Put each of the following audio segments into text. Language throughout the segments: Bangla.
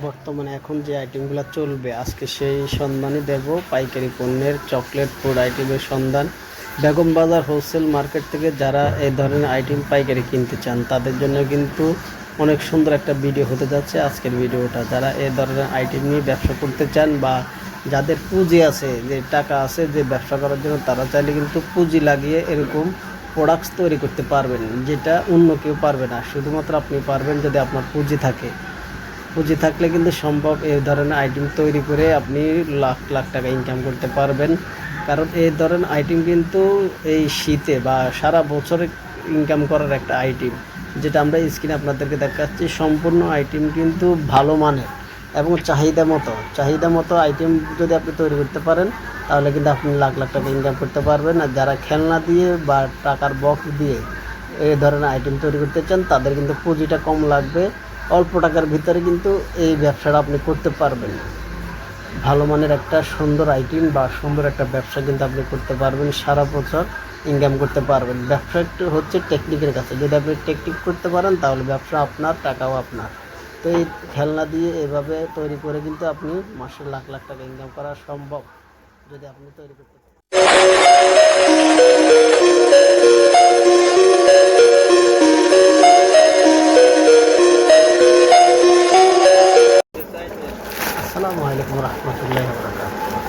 বর্তমানে এখন যে আইটেমগুলো চলবে, আজকে সেই সন্ধানই দেব। পাইকারি পণ্যের চকলেট ফুড আইটেমের সন্ধান। বেগম বাজার হোলসেল মার্কেট থেকে যারা এই ধরনের আইটেম পাইকারি কিনতে চান, তাদের জন্য কিন্তু অনেক সুন্দর একটা ভিডিও হতে যাচ্ছে। আজকের ভিডিওটা যারা এই ধরনের আইটেম নিয়ে ব্যবসা করতে চান বা যাদের পুঁজি আছে, যে টাকা আছে যে ব্যবসা করার জন্য, তারা চাইলে কিন্তু পুঁজি লাগিয়ে এরকম প্রোডাক্টস তৈরি করতে পারবেন, যেটা অন্য কেউ পারবে না। শুধুমাত্র আপনি পারবেন যদি আপনার পুঁজি থাকে। পুঁজি থাকলে কিন্তু সম্ভব এই ধরনের আইটেম তৈরি করে আপনি লাখ লাখ টাকা ইনকাম করতে পারবেন। কারণ এই ধরনের আইটেম কিন্তু এই শীতে বা সারা বছরে ইনকাম করার একটা আইটেম যেটা আমরা স্ক্রিনে আপনাদেরকে দেখাচ্ছি, সম্পূর্ণ আইটেম কিন্তু ভালো মানের এবং চাহিদা মতো। চাহিদা মতো আইটেম যদি আপনি তৈরি করতে পারেন, তাহলে কিন্তু আপনি লাখ লাখ টাকা ইনকাম করতে পারবেন। আর যারা খেলনা দিয়ে বা টাকার বক্স দিয়ে এই ধরনের আইটেম তৈরি করতে চান, তাদের কিন্তু পুঁজিটা কম লাগবে। অল্প টাকার ভিতরে কিন্তু এই ব্যবসাটা আপনি করতে পারবেন। ভালো মানের একটা সুন্দর আইটেম বা সুন্দর একটা ব্যবসা কিন্তু আপনি করতে পারবেন, সারা বছর ইনকাম করতে পারবেন। ব্যবসা হচ্ছে টেকনিকের কাছে। যদি আপনি টেকনিক করতে পারেন, তাহলে ব্যবসা আপনার, টাকাও আপনার। তো এই খেলনা দিয়ে এভাবে তৈরি করে কিন্তু আপনি মাসে লাখ লাখ টাকা ইনকাম করা সম্ভব। যদি আপনি তৈরি করতে আসসালামু আলাইকুম রহমতুল্লাহ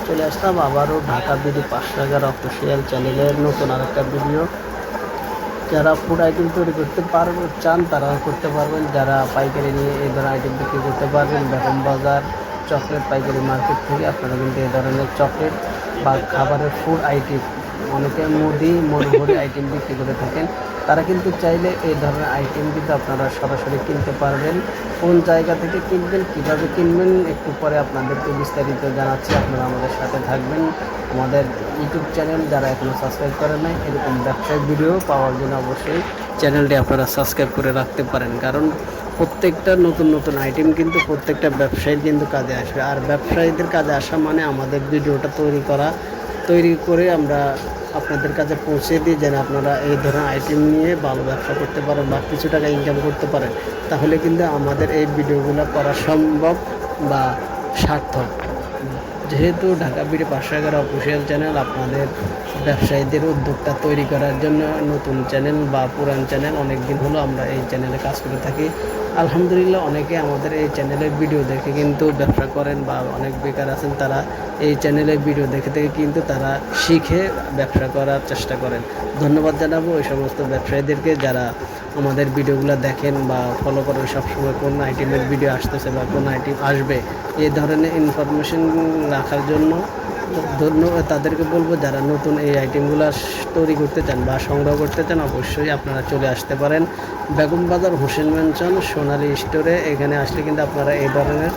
চলে আসলাম আবারও ঢাকা বিডি পাঁচশাগার অফিসিয়াল চ্যানেলের নতুন আরেকটা ভিডিও যারা ফুড আইটেম তৈরি করতে পারবেন চান তারা করতে পারবেন। যারা পাইকারি নিয়ে এই ধরনের আইটেম বিক্রি করতে পারবেন, বেগম বাজার চকলেট পাইকারি মার্কেট থেকে আপনারা কিন্তু এই ধরনের চকলেট বা খাবারের ফুড আইটেম অনেকে মুদি মনোহরি আইটেম বিক্রি করে থাকেন। তারা কিন্তু চাইলে এই ধরনের আইটেম কিন্তু আপনারা সরাসরি কিনতে পারবেন। কোন জায়গা থেকে কিনবেন, কীভাবে কিনবেন, একটু পরে আপনাদেরকে বিস্তারিত জানাচ্ছি। আপনারা আমাদের সাথে থাকবেন। আমাদের ইউটিউব চ্যানেল যারা এখনও সাবস্ক্রাইব করেন নাই, এরকম ব্যবসায়িক ভিডিও পাওয়ার জন্য অবশ্যই চ্যানেলটি আপনারা সাবস্ক্রাইব করে রাখতে পারেন। কারণ প্রত্যেকটা নতুন নতুন আইটেম কিন্তু প্রত্যেকটা ব্যবসায়ীর কিন্তু কাজে আসবে। আর ব্যবসায়ীদের কাজে আসা মানে আমাদের ভিডিওটা তৈরি করা। তৈরি করে আমরা আপনাদের কাছে পৌঁছে দিই যেন আপনারা এই ধরনের আইটেম নিয়ে ভালো ব্যবসা করতে পারেন বা কিছু টাকা ইনকাম করতে পারেন, তাহলে কিন্তু আমাদের এই ভিডিওগুলো করা সম্ভব বা সার্থক। যেহেতু ঢাকা বিডি পাঁচশো এগারো অফিসিয়াল চ্যানেল আপনাদের ব্যবসায়ীদের উদ্যোক্তা তৈরি করার জন্য নতুন চ্যানেল বা পুরান চ্যানেল অনেক দিন হলো আমরা এই চ্যানেলে কাজ করে থাকি। আলহামদুলিল্লাহ অনেকে আমাদের এই চ্যানেলের ভিডিও দেখে কিন্তু ব্যবসা করেন বা অনেক বেকার আছেন, তারা এই চ্যানেলের ভিডিও দেখে থেকে কিন্তু তারা শিখে ব্যবসা করার চেষ্টা করেন। ধন্যবাদ জানাব ওই সমস্ত ব্যবসায়ীদেরকে যারা আমাদের ভিডিওগুলো দেখেন বা ফলো করেন, সবসময় কোন আইটেমের ভিডিও আসতেছে বা কোন আইটেম আসবে, এই ধরনের ইনফরমেশন রাখার জন্য ধন্যবাদ তাদেরকে বলব যারা নতুন এই আইটেমগুলো তৈরি করতে চান বা সংগ্রহ করতে চান, অবশ্যই আপনারা চলে আসতে পারেন। বেগম বাজার হোসেন ম্যানশন সোনালি স্টোরে। এখানে আসলে কিন্তু আপনারা এই ধরনের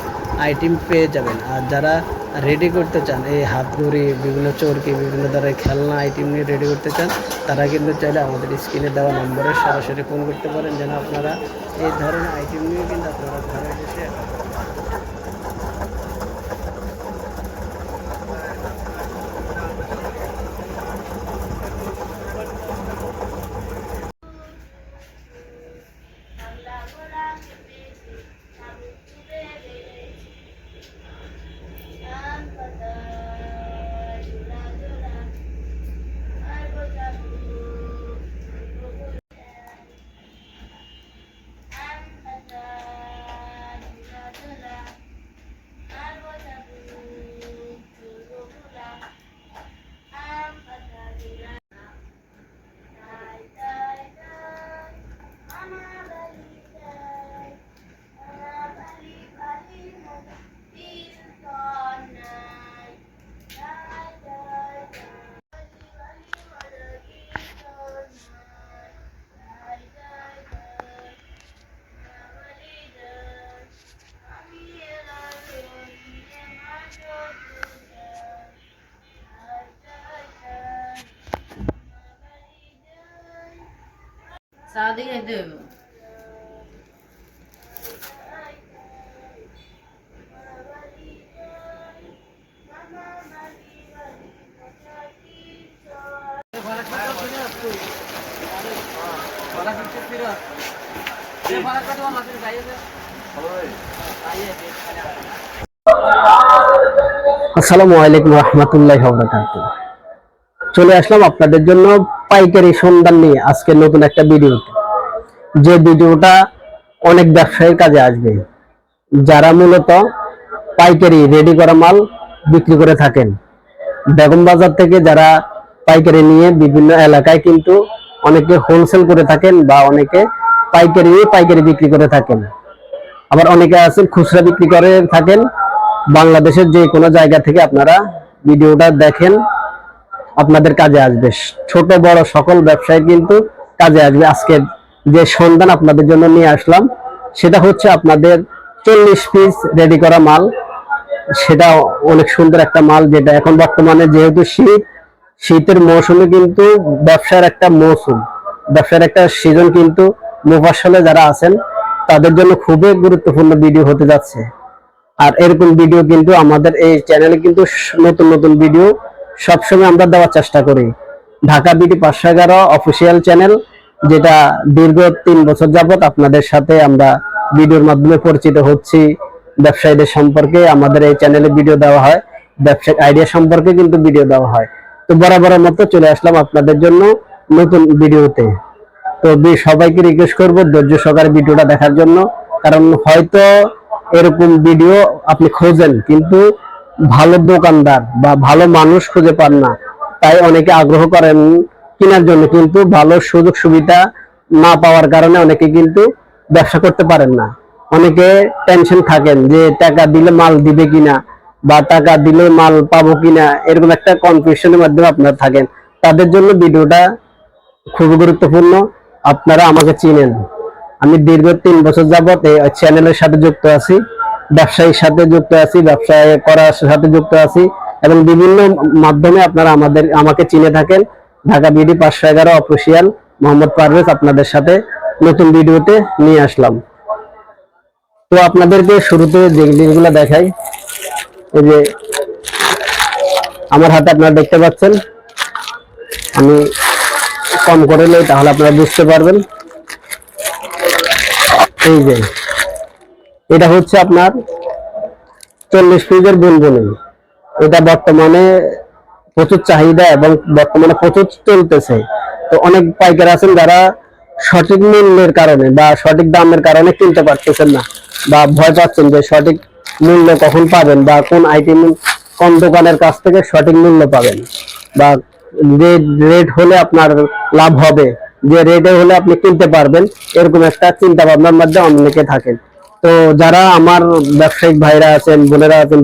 আইটেম পেয়ে যাবেন। আর যারা রেডি করতে চান, এই হাতগুড়ি বিভিন্ন চরকি, বিভিন্ন ধরনের খেলনা আইটেম নিয়ে রেডি করতে চান, তারা কিন্তু চাইলে আমাদের স্ক্রিনে দেওয়া নম্বরে সরাসরি ফোন করতে পারেন। যেন আপনারা এই ধরনের আইটেম নিয়ে কিন্তু আপনারা ঘরে বসে সারাদিন এতে হইব আসসালামু আলাইকুম রহমতুল্লাহ চলে আসলাম আপনাদের জন্য পাইকারি সন্ধান নিয়ে আজকে নতুন একটা ভিডিওতে। যে ভিডিওটা অনেক ব্যবসায়ীর কাজে আসবে, যারা মূলত পাইকারি রেডি করা মাল বিক্রি করে থাকেন। বেগম বাজার থেকে যারা পাইকারি নিয়ে বিভিন্ন এলাকায় কিন্তু অনেকে হোলসেল করে থাকেন বা অনেকে পাইকারি পাইকারি বিক্রি করে থাকেন। আবার অনেকে আছেন খুচরা বিক্রি করে থাকেন। বাংলাদেশের যে কোনো জায়গা থেকে আপনারা ভিডিওটা দেখেন। আপনাদের কাজে আসবে। ছোট, বড় সকল ব্যবসায় কিন্তু কাজে আসবে। আজকের যে সন্ধান আপনাদের জন্য নিয়ে আসলাম, সেটা হচ্ছে আপনাদের চল্লিশ পিস রেডি করা মাল। সেটা অনেক সুন্দর একটা মাল, যেটা এখন বর্তমানে যেহেতু শীত, শীতের মৌসুমে কিন্তু ব্যবসার একটা মৌসুম, ব্যবসার একটা সিজন কিন্তু মুফাসলে যারা আছেন, তাদের জন্য খুবই গুরুত্বপূর্ণ ভিডিও হতে যাচ্ছে। আর এরকম ভিডিও কিন্তু আমাদের এই চ্যানেলে কিন্তু নতুন নতুন ভিডিও সবসময় আমরা দেওয়ার চেষ্টা করি। ঢাকা বিডি পাঁচশো এগারো অফিসিয়াল চ্যানেল, যেটা দীর্ঘ তিন বছর যাবত আপনাদের সাথে আমরা ভিডিওর মাধ্যমে পরিচিত হচ্ছি। ব্যবসায়ীদের সম্পর্কে আমাদের এই চ্যানেলে ভিডিও দেওয়া হয়। ব্যবসায়িক আইডিয়া সম্পর্কে কিন্তু ভিডিও দেওয়া হয়। তো বরাবরের মতো চলে আসলাম আপনাদের জন্য নতুন ভিডিওতে। তো সবাইকে রিকোয়েস্ট করব ধৈর্য সহকারে ভিডিওটা দেখার জন্য। কারণ হয়তো এরকম ভিডিও আপনি খোঁজেন, কিন্তু ভালো দোকানদার বা ভালো মানুষ খুঁজে পান না। তাই অনেকে আগ্রহ করেন কেনার জন্য, কিন্তু ভালো সুযোগ সুবিধা না পাওয়ার কারণে অনেকে কিন্তু ব্যবসা করতে পারেন না। অনেকে টেনশন থাকেন যে টাকা দিলে মাল দিবে কিনা বা টাকা দিলে মাল পাবো কিনা, এরকম একটা কনফিউশনের মাধ্যমে আপনারা থাকেন। তাদের জন্য ভিডিওটা খুবই গুরুত্বপূর্ণ। আপনারা আমাকে চিনেন। আমি দীর্ঘ তিন বছর যাবত চ্যানেলের সাথে যুক্ত আছি। ব্যবসায়ীর সাথে যুক্ত আছি, ব্যবসায় করার সাথে যুক্ত আছি এবং বিভিন্ন মাধ্যমে আপনারা আমাদের, আমাকে চিনে থাকেন। ঢাকা বিডি পাঁচশো এগারো অফিসিয়াল। মোহাম্মদ পারভেজ আপনাদের সাথে নতুন ভিডিওতে নিয়ে আসলাম। তো আপনাদেরকে শুরুতে যে জিনিসগুলো দেখাই, এই যে আমার হাতে আপনারা দেখতে পাচ্ছেন। আমি কম করে নেই, তাহলে আপনারা বুঝতে পারবেন। এই যে এটা হচ্ছে আপনার চল্লিশ পিসের বুনবুনি। এটা বর্তমানে প্রচুর চাহিদা এবং বর্তমানে প্রচুর চলতেছে। তো অনেক পাইকার আছেন যারা সঠিক মূল্যের কারণে বা সঠিক দামের কারণে কিনতে পারতেছেন না বা ভয় পাচ্ছেন যে সঠিক মূল্য কখন পাবেন বা কোন আইটেম কোন দোকানের কাছ থেকে সঠিক মূল্য পাবেন বা যে রেট হলে আপনার লাভ হবে। যে রেটে হলে আপনি কিনতে পারবেন, এরকম একটা চিন্তা ভাবনার মধ্যে অনেকে থাকেন। তো যারা আমার ব্যবসায়িক ভাইরা আছেন বোনেরা আছেন